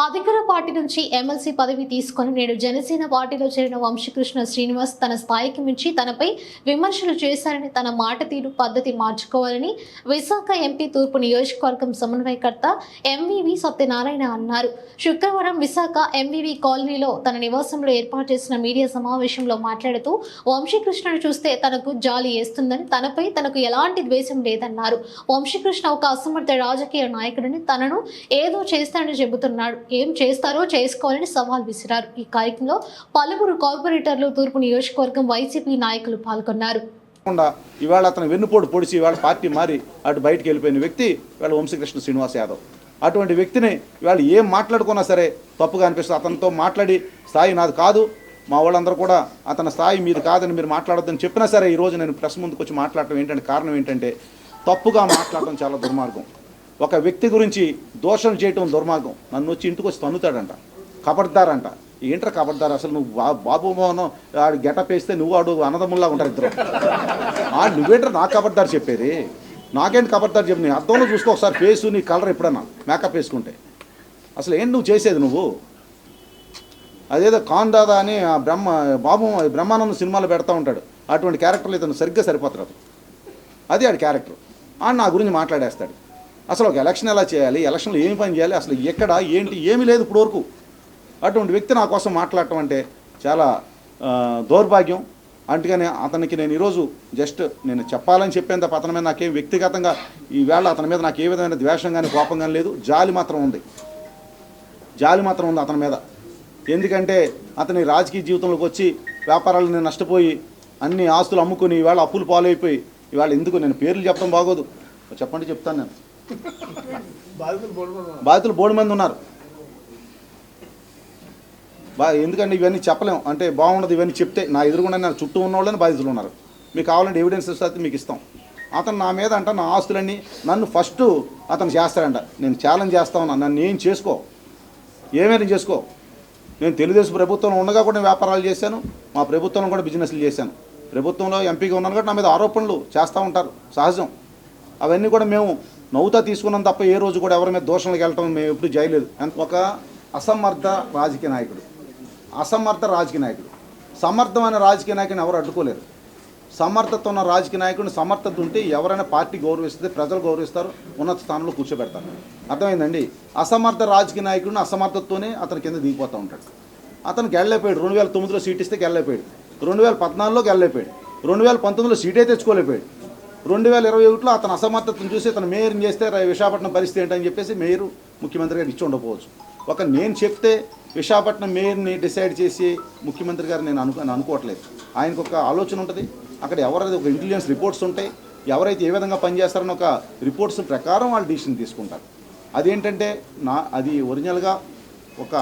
అధికార పార్టీ నుంచి ఎమ్మెల్సీ పదవి తీసుకొని నేడు జనసేన పార్టీలో చేరిన వంశీకృష్ణ శ్రీనివాస్ తన స్థాయికి మించి తనపై విమర్శలు చేశారని తన మాట తీరు పద్ధతి మార్చుకోవాలని విశాఖ ఎంపీ తూర్పు నియోజకవర్గం సమన్వయకర్త ఎంవివి సత్యనారాయణ అన్నారు. శుక్రవారం విశాఖ ఎంవివి కాలనీలో తన నివాసంలో ఏర్పాటు చేసిన మీడియా సమావేశంలో మాట్లాడుతూ వంశీకృష్ణను చూస్తే తనకు జాలి వేస్తుందని తనపై తనకు ఎలాంటి ద్వేషం లేదన్నారు. వంశీకృష్ణ ఒక అసమర్థ రాజకీయ నాయకుడిని తనను ఏదో చేస్తానని చెబుతున్నాడు. ఏం చేస్తారో చేసుకోవాలని సవాల్ విసిరారు. ఈ కార్యక్రమంలో పలువురు కార్పొరేటర్లు తూర్పు నియోజకవర్గం వైసీపీ నాయకులు పాల్గొన్నారు. ఇవాళ అతను వెన్నుపోటు పొడిచి ఇవాళ పార్టీ మారి అటు బయటికి వెళ్ళిపోయిన వ్యక్తి ఇవాళ వంశీకృష్ణ శ్రీనివాస్ యాదవ్. అటువంటి వ్యక్తిని ఇవాళ ఏం మాట్లాడుకున్నా సరే తప్పుగా అనిపిస్తుంది. అతనితో మాట్లాడి స్థాయి నాది కాదు. మా వాళ్ళందరూ కూడా అతని స్థాయి మీరు కాదని మీరు మాట్లాడొద్దని చెప్పినా సరే ఈరోజు నేను ప్రెస్ ముందుకు వచ్చి మాట్లాడటం ఏంటంటే కారణం ఏంటంటే తప్పుగా మాట్లాడటం చాలా దుర్మార్గం. ఒక వ్యక్తి గురించి దోషం చేయటం దుర్మార్గం. నన్ను వచ్చి ఇంటికి వచ్చి తన్నుతాడంట. కబడ్దారంట. ఏంట్రా కబడ్దారు అసలు నువ్వు బా బాబు మోహన్ ఆడు గెటప్ వేస్తే నువ్వు ఆడు అన్నదమ్ముల్లా ఉంటారు ఇద్దరు. ఆ నువ్వేంట్రా నాకు కబడ్దారు చెప్పేది? నాకేంటి కబడ్దారు చెప్పి? నీ అర్థంలో చూసుకో ఒకసారి ఫేసు నీ కలర్ ఎప్పుడన్నా మేకప్ వేసుకుంటే. అసలు ఏంటి నువ్వు చేసేది నువ్వు? అదేదో కాన్ దాదా అని ఆ బ్రహ్మ బాబు బ్రహ్మానంద సినిమాలు పెడతా ఉంటాడు. అటువంటి క్యారెక్టర్లు ఇతను సరిగ్గా సరిపోతారు అది ఆడి క్యారెక్టర్. ఆ నా గురించి మాట్లాడేస్తాడు. అసలు ఒక ఎలక్షన్ ఎలా చేయాలి? ఎలక్షన్లో ఏమి పని చేయాలి? అసలు ఎక్కడ ఏంటి ఏమీ లేదు ఇప్పుడు వరకు అటువంటి వ్యక్తి నా కోసం మాట్లాడటం అంటే చాలా దౌర్భాగ్యం. అందుకని అతనికి నేను ఈరోజు జస్ట్ నేను చెప్పాలని చెప్పేంత అతని మీద నాకేం వ్యక్తిగతంగా ఈవేళ అతని మీద నాకు ఏ విధమైన ద్వేషం కానీ కోపం కానీ లేదు. జాలి మాత్రం ఉంది. జాలి మాత్రం ఉంది అతని మీద. ఎందుకంటే అతని రాజకీయ జీవితంలోకి వచ్చి వ్యాపారాలను నష్టపోయి అన్ని ఆస్తులు అమ్ముకుని ఇవాళ అప్పులు పాలైపోయి ఇవాళ ఎందుకు నేను పేర్లు చెప్పడం బాగోదు. చెప్పండి చెప్తాను నేను. బాధితులు బోడు మంది ఉన్నారు. బా ఎందుకంటే ఇవన్నీ చెప్పలేం. అంటే బాగుండదు ఇవన్నీ చెప్తే నా ఎదురుగుండా నా చుట్టూ ఉన్న వాళ్ళని బాధితులు ఉన్నారు. మీకు కావాలంటే ఎవిడెన్స్ అయితే మీకు ఇస్తాం. అతను నా మీద అంట నా ఆస్తులన్నీ నన్ను ఫస్ట్ అతను చేస్తాడంట. నేను ఛాలెంజ్ చేస్తా ఉన్నా. నన్ను ఏం చేసుకో? ఏమైనా చేసుకో? నేను తెలుగుదేశం ప్రభుత్వంలో ఉండగా కూడా వ్యాపారాలు చేశాను. మా ప్రభుత్వంలో కూడా బిజినెస్లు చేశాను. ప్రభుత్వంలో ఎంపీగా ఉన్నాను కూడా నా మీద ఆరోపణలు చేస్తూ ఉంటారు. సహజం. అవన్నీ కూడా మేము నవ్వుతా తీసుకున్నాం తప్ప ఏ రోజు కూడా ఎవరి మీద దోషణలకు వెళ్ళటం మేము ఎప్పుడు చేయలేదు. అంత- ఒక అసమర్థ రాజకీయ నాయకుడు. అసమర్థ రాజకీయ నాయకుడు. సమర్థమైన రాజకీయ నాయకుని ఎవరు అడ్డుకోలేరు. సమర్థత ఉన్న రాజకీయ నాయకుడిని సమర్థత ఉంటే ఎవరైనా పార్టీ గౌరవిస్తే ప్రజలు గౌరవిస్తారు ఉన్నత స్థానంలో కూర్చోబెడతారు. అర్థమైందండి? అసమర్థ రాజకీయ నాయకుడిని అసమర్థతతోనే అతని కింద దిగిపోతూ ఉంటాడు. అతనికి వెళ్ళలేపోయాడు రెండు వేల తొమ్మిదిలో సీట్ ఇస్తే వెళ్ళలేపోయాడు రెండు వేల పద్నాలుగులోకి వెళ్ళలేపోయాడు రెండు వేల పంతొమ్మిదిలో సీటే తెచ్చుకోలేపోయాడు రెండు వేల ఇరవై ఒకటిలో అతను అసమర్థతను చూసి అతను మేయర్ని చేస్తే విశాఖపట్నం పరిస్థితి ఏంటని చెప్పేసి మేయరు ముఖ్యమంత్రి గారు ఇచ్చి ఉండకపోవచ్చు. ఒక నేను చెప్తే విశాఖపట్నం మేయర్ని డిసైడ్ చేసి ముఖ్యమంత్రి గారు నేను అనుకు అనుకోవట్లేదు. ఆయనకు ఒక ఆలోచన ఉంటుంది. అక్కడ ఎవరైతే ఒక ఇంటెలిజెన్స్ రిపోర్ట్స్ ఉంటాయి. ఎవరైతే ఏ విధంగా పనిచేస్తారని ఒక రిపోర్ట్స్ ప్రకారం వాళ్ళు డిసిషన్ తీసుకుంటారు. అదేంటంటే నా అది ఒరిజినల్గా ఒక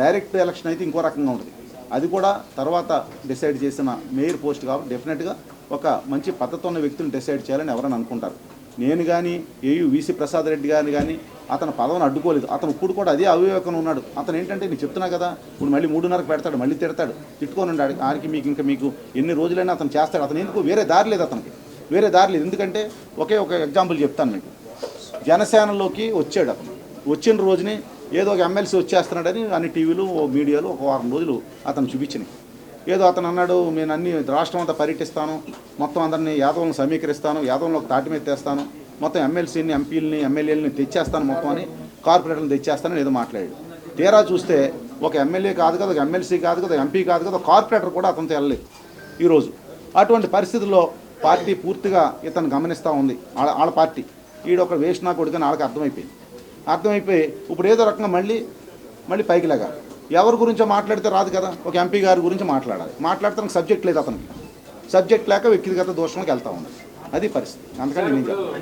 డైరెక్ట్ ఎలక్షన్ అయితే ఇంకో రకంగా ఉంటుంది. అది కూడా తర్వాత డిసైడ్ చేసిన మేయర్ పోస్ట్ కాబట్టి డెఫినెట్గా ఒక మంచి పద్ధతి ఉన్న వ్యక్తిని డిసైడ్ చేయాలని ఎవరైనా అనుకుంటారు. నేను కానీ ఏయూ వీసీ ప్రసాద్ రెడ్డి గారిని కానీ అతను పదవిని అడ్డుకోలేదు. అతను ఇప్పుడు కూడా అదే అవివేకం ఉన్నాడు. అతను ఏంటంటే నేను చెప్తున్నా కదా ఇప్పుడు మళ్ళీ మూడున్నరకు పెడతాడు మళ్ళీ తిడతాడు. తిట్టుకొని ఉన్నాడు ఆడికి మీకు ఇంకా మీకు ఎన్ని రోజులైనా అతను చేస్తాడు. అతను ఎందుకు? వేరే దారి లేదు అతనికి. వేరే దారి లేదు. ఎందుకంటే ఒకే ఒక ఎగ్జాంపుల్ చెప్తాను మీకు. జనసేనలోకి వచ్చాడు అతను. వచ్చిన రోజుని ఏదో ఒక ఎమ్మెల్సీ వచ్చేస్తున్నాడని అన్ని టీవీలు మీడియాలు ఒక వారం రోజులు అతను చూపించినాయి. ఏదో అతను అన్నాడు నేను అన్ని రాష్ట్రం అంతా పర్యటిస్తాను మొత్తం అందరినీ యాదవులను సమీకరిస్తాను యాదవులను ఒక తాటి మీద తెస్తాను మొత్తం ఎమ్మెల్సీని ఎంపీలని ఎమ్మెల్యేలని తెచ్చేస్తాను మొత్తం అని కార్పొరేటర్లను తెచ్చేస్తానని ఏదో మాట్లాడాడు. తీరా చూస్తే ఒక ఎమ్మెల్యే కాదు కదా ఒక ఎమ్మెల్సీ కాదు కదా ఎంపీ కాదు కదా కార్పొరేటర్ కూడా అతనితో వెళ్ళలేదు ఈరోజు. అటువంటి పరిస్థితుల్లో పార్టీ పూర్తిగా ఇతను గమనిస్తూ ఉంది వాళ్ళ వాళ్ళ పార్టీ. ఈడొక వేసినా కొడుకని వాళ్ళకి అర్థమైపోయింది. అర్థమైపోయి ఇప్పుడు ఏదో రకంగా మళ్ళీ మళ్ళీ పైకి లేగా. ఎవరి గురించో మాట్లాడితే రాదు కదా. ఒక ఎంపీ గారి గురించి మాట్లాడాలి. మాట్లాడితే సబ్జెక్ట్ లేదు అతనికి. సబ్జెక్ట్ లేక వ్యక్తిగత దోషంలోకి వెళ్తా ఉంది. అది పరిస్థితి. అందుకని నేను